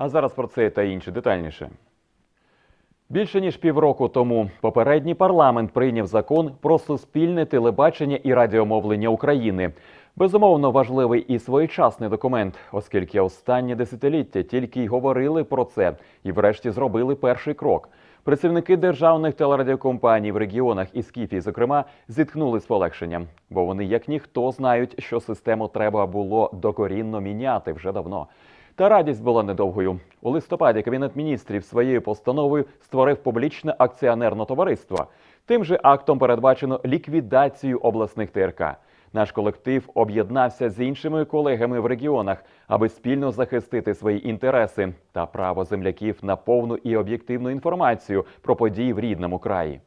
А зараз про це та інше детальніше. Більше ніж півроку тому попередній парламент прийняв закон про суспільне телебачення і радіомовлення України. Безумовно, важливий і своєчасний документ, оскільки останнє десятиліття тільки й говорили про це і, врешті, зробили перший крок. Працівники державних телерадіокомпаній в регіонах і Скіфії, зокрема, зіткнули з полегшенням, бо вони, як ніхто, знають, що систему треба було докорінно міняти вже давно. Та радість була недовгою. У листопаді Кабінет міністрів своєю постановою створив публічне акціонерне товариство. Тим же актом передбачено ліквідацію обласних ТРК. Наш колектив об'єднався з іншими колегами в регіонах, аби спільно захистити свої інтереси та право земляків на повну і об'єктивну інформацію про події в рідному краї.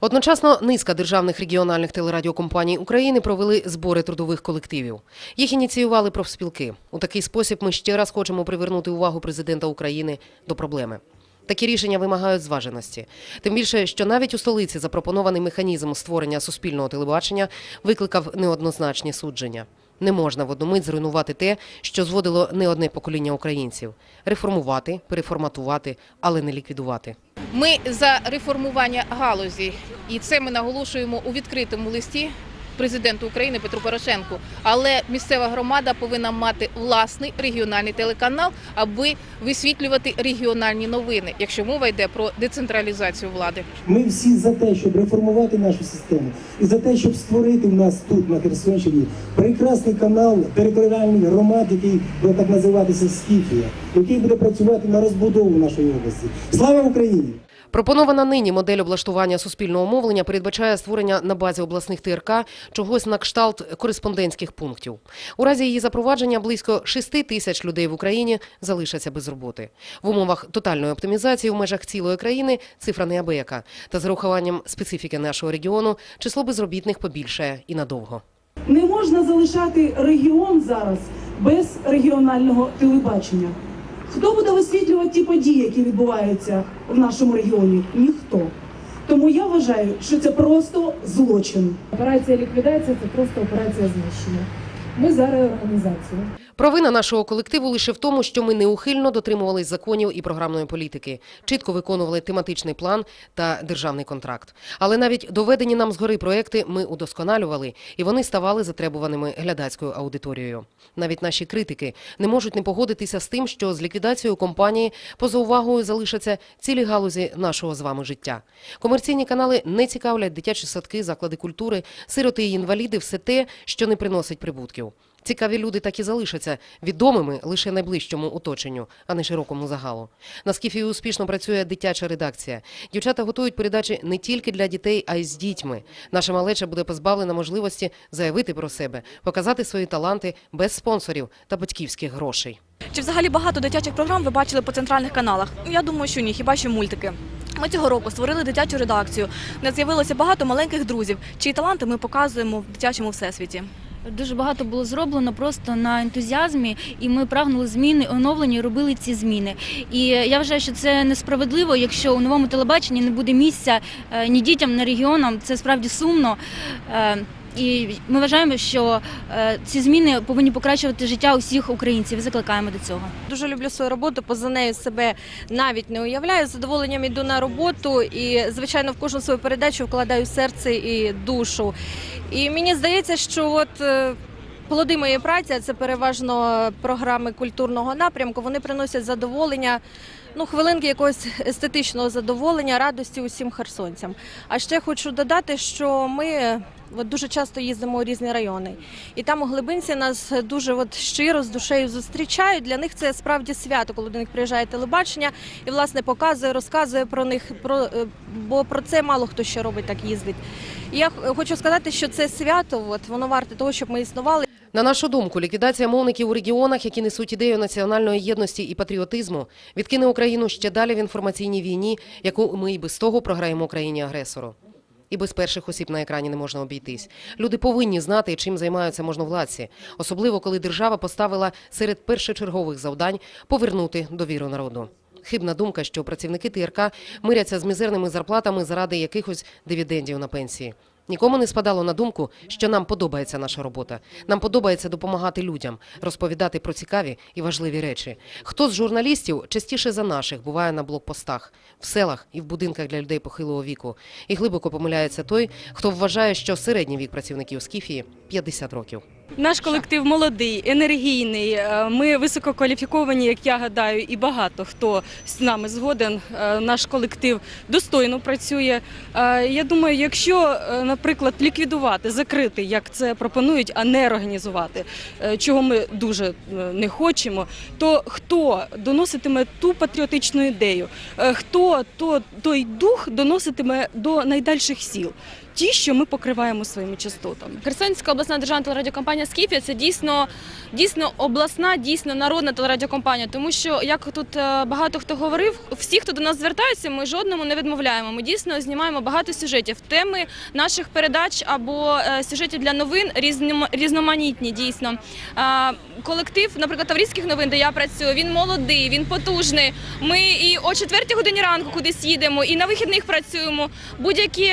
Одночасно низка державних регіональних телерадіокомпаній України провели збори трудових колективів. Їх ініціювали профспілки. У такий спосіб ми ще раз хочемо привернути увагу президента України до проблеми. Такі рішення вимагають зваженості. Тим більше, що навіть у столиці запропонований механізм створення суспільного телебачення викликав неоднозначні судження. Не можна в одну мить зруйнувати те, що зводило не одне покоління українців: реформувати, переформатувати, але не ліквідувати. Ми за реформування галузі, і це ми наголошуємо у відкритому листі президенту України Петру Порошенку. Але місцева громада повинна мати власний регіональний телеканал, аби висвітлювати регіональні новини, якщо мова йде про децентралізацію влади. Ми всі за те, щоб реформувати нашу систему, і за те, щоб створити в нас тут, на Херсонщині, прекрасний канал територіальних громад, який буде так називатися Скіфія, який буде працювати на розбудову нашої області. Слава Україні! Пропонована нині модель облаштування суспільного мовлення передбачає створення на базі обласних ТРК чогось на кшталт кореспондентських пунктів. У разі її запровадження близько 6 тисяч людей в Україні залишаться без роботи. В умовах тотальної оптимізації в межах цілої країни цифра неабияка. Та з урахуванням специфіки нашого регіону число безробітних побільшає і надовго. Не можна залишати регіон зараз без регіонального телебачення. Хто буде висвітлювати ті події, які відбуваються в нашому регіоні? Ніхто. Тому я вважаю, що це просто злочин. Операція ліквідація це просто операція знищення. Ми зараз реорганізацію. Провина нашого колективу лише в тому, що ми неухильно дотримувались законів і програмної політики, чітко виконували тематичний план та державний контракт. Але навіть доведені нам згори проекти ми удосконалювали, і вони ставали затребуваними глядацькою аудиторією. Навіть наші критики не можуть не погодитися з тим, що з ліквідацією компанії поза увагою залишаться цілі галузі нашого з вами життя. Комерційні канали не цікавлять дитячі садки, заклади культури, сироти і інваліди, все те, що не приносить прибутків. Цікаві люди так і залишаться відомими лише найближчому оточенню, а не широкому загалу. На Скіфії успішно працює дитяча редакція. Дівчата готують передачі не тільки для дітей, а й з дітьми. Наша малеча буде позбавлена можливості заявити про себе, показати свої таланти без спонсорів та батьківських грошей. Чи взагалі багато дитячих програм ви бачили по центральних каналах? Я думаю, що ні, хіба що мультики. Ми цього року створили дитячу редакцію. У нас з'явилося багато маленьких друзів, чиї таланти ми показуємо в дитячому всесвіті. Дуже багато було зроблено просто на ентузіазмі, і ми прагнули зміни, оновлення робили ці зміни. І я вважаю, що це несправедливо, якщо у новому телебаченні не буде місця е, ні дітям, ні регіонам. Це справді сумно. І ми вважаємо, що е, ці зміни повинні покращувати життя усіх українців. Закликаємо до цього. Дуже люблю свою роботу, поза нею себе навіть не уявляю. З задоволенням йду на роботу і, звичайно, в кожну свою передачу вкладаю серце і душу. І мені здається, що от. е, Плоди моєї праці, це переважно програми культурного напрямку. Вони приносять задоволення, ну хвилинки якогось естетичного задоволення, радості усім херсонцям. А ще хочу додати, що ми от дуже часто їздимо у різні райони, і там у глибинці нас дуже от щиро з душею зустрічають. Для них це справді свято, коли до них приїжджає телебачення і власне показує, розказує про них. Про е, бо про це мало хто ще робить, так їздить. І я хочу сказати, що це свято, от воно варте того, щоб ми існували. На нашу думку, ліквідація мовників у регіонах, які несуть ідею національної єдності і патріотизму, відкине Україну ще далі в інформаційній війні, яку ми і без того програємо країні агресору. І без перших осіб на екрані не можна обійтись. Люди повинні знати, чим займаються можновладці, особливо коли держава поставила серед першочергових завдань повернути довіру народу. Хибна думка, що працівники ТРК миряться з мізерними зарплатами заради якихось дивідендів на пенсії. Нікому не спадало на думку, що нам подобається наша робота. Нам подобається допомагати людям, розповідати про цікаві і важливі речі. Хто з журналістів частіше за наших буває на блокпостах, в селах і в будинках для людей похилого віку. І глибоко помиляється той, хто вважає, що середній вік працівників Скіфії 50 років. Наш колектив молодий, енергійний. е, Ми висококваліфіковані, як я гадаю, і багато хто з нами згоден. Е, Наш колектив достойно працює. Е, Я думаю, якщо, наприклад, ліквідувати, закрити, як це пропонують, а не організувати, чого ми дуже не хочемо, то хто доноситиме ту патріотичну ідею, хто то, той дух доноситиме до найдальших сіл, ті, що ми покриваємо своїми частотами. Херсонська обласна державна телерадіокомпанія Скіфія це дійсно, дійсно обласна, дійсно народна телерадіокомпанія. Тому що, як тут е, багато хто говорив, всі, хто до нас звертаються, ми жодному не відмовляємо. Ми дійсно знімаємо багато сюжетів. Теми наших передач або е, сюжетів для новин різном- різноманітні. Дійсно, колектив, наприклад, Таврійських новин, де я працюю, він молодий, він потужний. Ми і о 4 годині ранку кудись їдемо, і на вихідних працюємо. Будь-які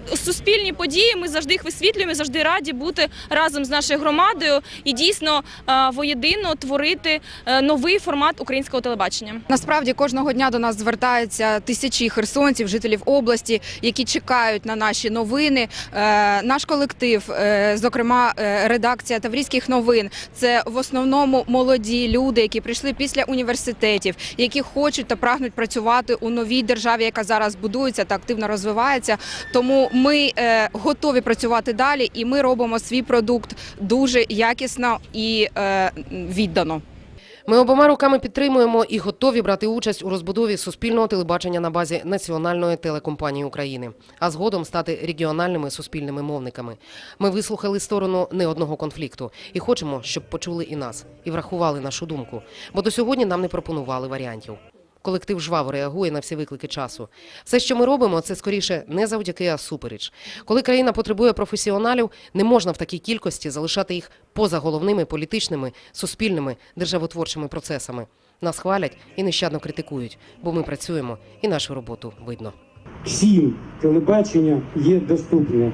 суспільні події ми завжди їх висвітлюємо, завжди раді бути разом з нашою громадою і дійсно е, воєдино творити е, новий формат українського телебачення. Насправді кожного дня до нас звертаються тисячі херсонців, жителів області, які чекають на наші новини. Е, наш колектив, зокрема редакція Таврійських новин, це в основному молоді люди, які прийшли після університетів, які хочуть та прагнуть працювати у новій державі, яка зараз будується та активно розвивається. Тому ми е, готові працювати далі, і ми робимо свій продукт дуже якісно і е, віддано. Ми обома руками підтримуємо і готові брати участь у розбудові суспільного телебачення на базі Національної телекомпанії України, а згодом стати регіональними суспільними мовниками. Ми вислухали сторону не одного конфлікту і хочемо, щоб почули і нас, і врахували нашу думку. Бо до сьогодні нам не пропонували варіантів. Колектив жваво реагує на всі виклики часу. Все, що ми робимо, це скоріше не завдяки, а супереч. Коли країна потребує професіоналів, не можна в такій кількості залишати їх поза головними політичними, суспільними, державотворчими процесами. Нас хвалять і нещадно критикують, бо ми працюємо і нашу роботу видно. всім телебачення є доступне.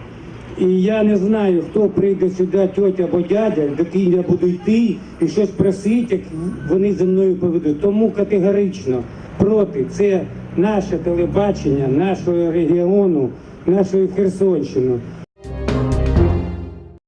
І я не знаю, хто прийде сюди, тьотя або дядя, до ким я буду йти і щось просить, як вони зі мною поведуть. Тому категорично проти це наше телебачення, нашого регіону, нашої Херсонщини.